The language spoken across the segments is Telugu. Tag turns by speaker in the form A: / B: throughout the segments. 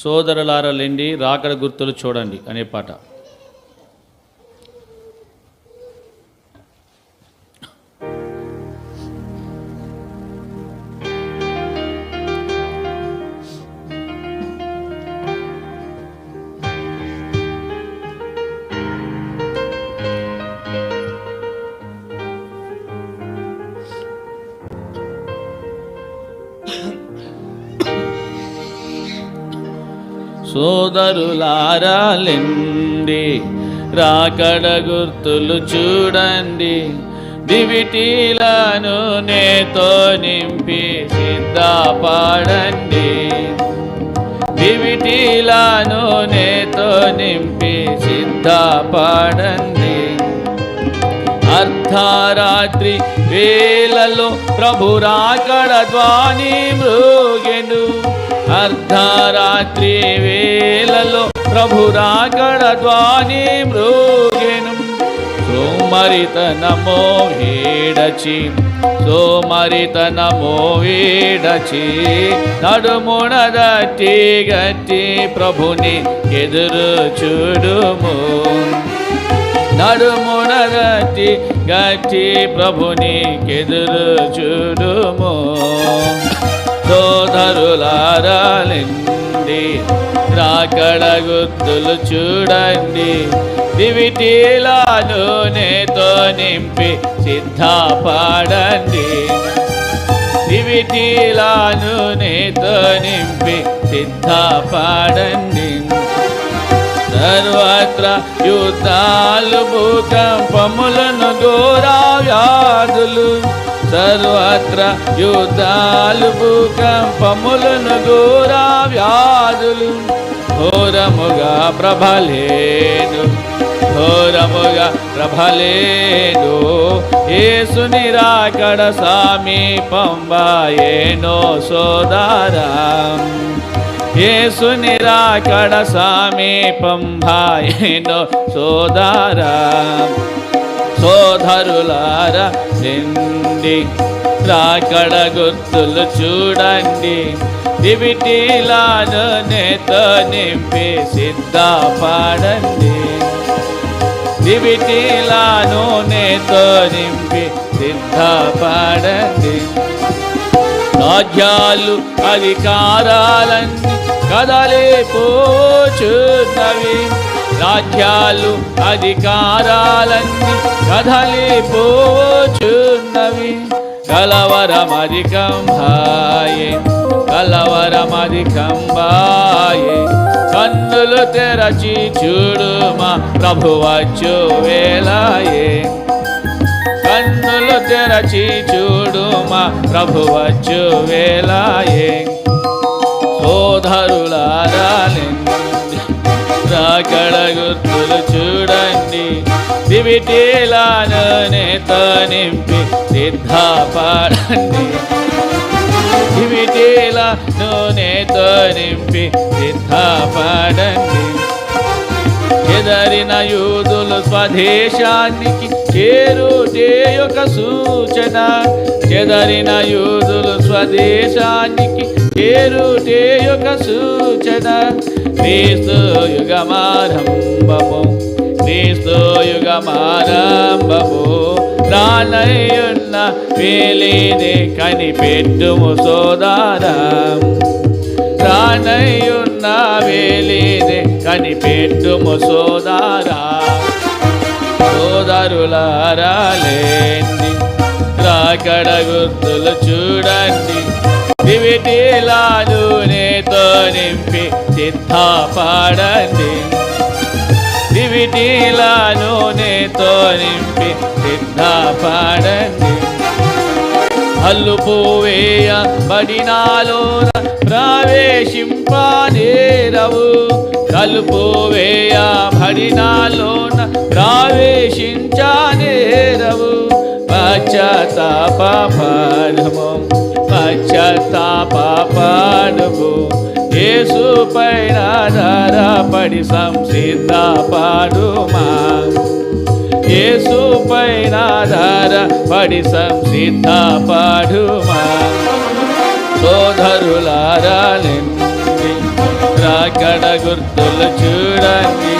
A: సోదరులారలేండి రాకడ గుర్తులు చూడండి అనే పాట. సోదరులారాలెండి రాకడ గుర్తులు చూడండి దివిటీలను నేతో నింపి సిద్ధపాడండి. దివిటీలను నేతో నింపి సిద్ధపాడండి. అర్ధరాత్రి వేలలో ప్రభు రాకడ ద్వాని మృగెను అర్ధరాత్రి వేళలో ప్రభు ద్వాని ధ్వని మృగెను. సోమరితనమో వేడచి సోమరితనమో వేడచి నడుమునదట్టి గట్టి ప్రభుని ఎదురు చూడుము. నడుమునగట్టి గట్టి ప్రభుని ఎదురు చూడుము. సోదరులారాలండి రాకడ గుర్తులు చూడండి దివిటీలాను నేతో నింపి సిద్ధపడండి. దివిటీలాను నేతో నింపి సిద్ధపడండి. సర్వత్ర యుద్ధాలు భూకంపములను ఘోరా వ్యాధులు సర్వత్ర యుద్ధాలు భూకంపములను గోరా వ్యాధులు. ఘోరముగా ప్రభలేను ఘోరముగా ప్రభలేను ఏసుని రాకడ సమీపంబాయేనో సోదారా. యేసుని రాకడ సమీపంబాయేనో సోదారా. సోదరులారా నిండి రాకడ గుర్తులు చూడండి. దివిటీలాను నేతో నింపి సిద్ధపాడండి. దివిటీలాను నేతో నింపి సిద్ధపాడండి. రాజ్యాలు అధికారాలన్నీ కదలిపోచున్నవి. రాజ్యాలు అధికారాలన్నీ కదలిపోచున్నవి. కలవరమధికంభాయే కలవరమధికంబాయే కన్నులు తెరచి చూడు మా ప్రభువచ్చు వేలాయే. కన్నులు తెరచి చూడు మా ప్రభువచ్చు వేలాయే. సోదరులారాలిండి అక్కడ గుర్తులు చూడండి. దివిటీలాను నేతో నింపి సిద్ధపడండి దివిటీలను నేతో నింపి సిద్ధపడండి ఎదరిన యూదులు స్వదేశానికి చేరుటే ఒక సూచన. చెదరిన యూదులు స్వదేశానికి చేరుటే యొక్క సూచన క్రీస్తు యుగమారంభము క్రీస్తు యుగమారంభము. రానయ్యున్న వేలిని కనిపెట్టుము సోదారం. రానయున్న వేలిని కనిపెట్టుము సోదారా. సోదరులారాలేండి రాకడ గుర్తులు చూడండి. దివిటీలాలు నేతో నింపి సిద్ధపడండి. దివిటీలాను నూనెతో నింపి సిద్ధపడండి. అల్లుపోవేయ బడినాలోన ప్రవేశింపనేరవు కలుపోవేయ బడినాలోన ప్రవేశించనేరవు పశ్చాత్తాపడము పాడుము యేసు పైన ఆధారపడి సంసిద్ధపడుమా యేసు పైన ఆధారపడి సంసిద్ధపడుమా సోదరులారాలిండి రాకడ గుర్తులు చూడండి.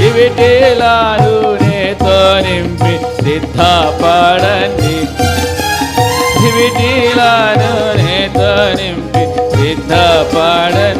A: దివిటీలాను నేతో నింపి సిద్ధపడండి. దివిటీలాను ത്വനിമ്പി സിദ്ധപാടൻ